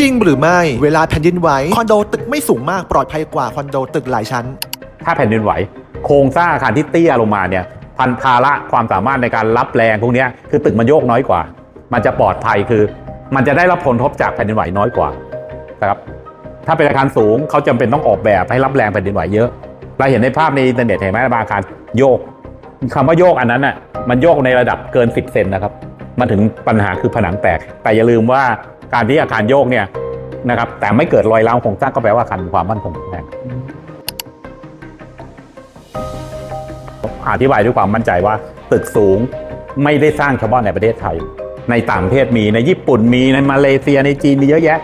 จริงหรือไม่ เวลาแผ่นดินไหวคอนโดตึกไม่สูงมากปลอดภัยกว่าคอนโดตึกหลายชั้น ถ้าแผ่นดินไหว โครงสร้างอาคารที่เตี้ยลงมาเนี่ยพันภาระความสามารถในการรับแรงพวกนี้คือตึกมันโยกน้อยกว่า มันจะปลอดภัยคือ มันจะได้รับผลกระทบจากแผ่นดินไหวน้อยกว่านะครับถ้าเป็นอาคารสูงเขาจำเป็นต้องออกแบบให้รับแรงแผ่นดินไหวเยอะเราเห็นในภาพในอินเทอร์เน็ตเห็นไหมบางอาคารโยกคำว่าโยกอันนั้นน่ะมันโยกในระดับเกิน 10 เซนนะครับมันถึงปัญหาคือผนังแตก แต่อย่าลืมว่า การที่อาคารโยกเนี่ยนะครับแต่ไม่เกิดรอยร้าวโครงสร้างก็แปลว่าอาคารมีความมั่นคงแข็งอธิบายด้วยความมั่นใจว่าตึกสูงไม่ได้สร้างเฉพาะในประเทศไทย ในต่างประเทศมีในญี่ปุ่นมีในมาเลเซียในจีนมีเยอะแยะ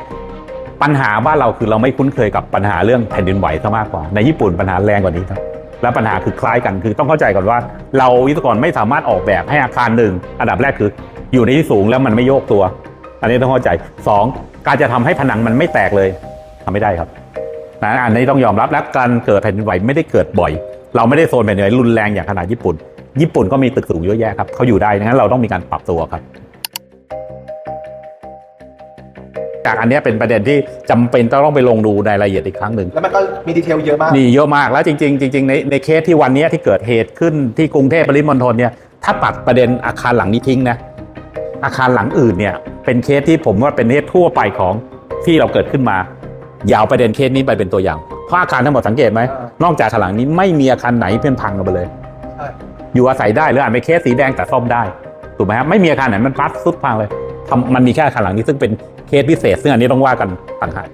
ปัญหาบ้านเราคือเราไม่คุ้นเคยกับปัญหาเรื่องแผ่นดินไหวซะมากกว่า ในญี่ปุ่นปัญหาแรงกว่านี้ครับและปัญหาคือคล้ายกันคือต้องเข้าใจก่อนว่า เราวิศวกรไม่สามารถออกแบบให้อาคารหนึ่งอันดับแรกคือ อยู่ในที่สูงแล้วมันไม่โยกตัว อันนี้ต้องเข้าใจสองการจะทำให้ผนังมันไม่แตกเลยทำไม่ได้ครับนะอันนี้ต้องยอมรับและการเกิดแผ่นดินไหวไม่ได้เกิดบ่อย เราไม่ได้โซนแผ่นดินไหวรุนแรงอย่างขนาดญี่ปุ่น ญี่ปุ่นก็มีตึกสูงเยอะแยะครับเขาอยู่ได้ดังนั้นเราต้องมีการปรับตัวครับจากอันเนี้ยเป็นประเด็นที่จำเป็นต้องไปลงดูในรายละเอียดอีกครั้งหนึ่งแล้วมันก็มีดีเทลเยอะมากนี่เยอะมากแล้วจริง ๆ จริง ๆ ในในเคสที่วันเนี้ยที่เกิดเหตุขึ้นที่กรุงเทพปริมณฑลเนี่ยถ้าตัดประเด็นอาคารหลังนี้ทิ้งนะอาคารหลังอื่นเนี่ย เป็นเคสที่ผมว่าเป็นเคสทั่วไปของที่เราเกิดขึ้นมา ยาวประเด็นเคสนี้ไปเป็นตัวอย่างเพราะอาคารทั้งหมดสังเกตไหมนอกจากฉลังนี้ไม่มีอาคารไหนเพี้ยนพังกันไปเลย อยู่อาศัยได้หรืออาจเป็นเคสสีแดงแต่ซ่อมได้ถูกไหมครับไม่มีอาคารไหนมันพัดซุดพังเลยทำมันมีแค่อาคารหลังนี้ซึ่งเป็นเคสพิเศษ ซึ่งอันนี้ต้องว่ากันต่างหาก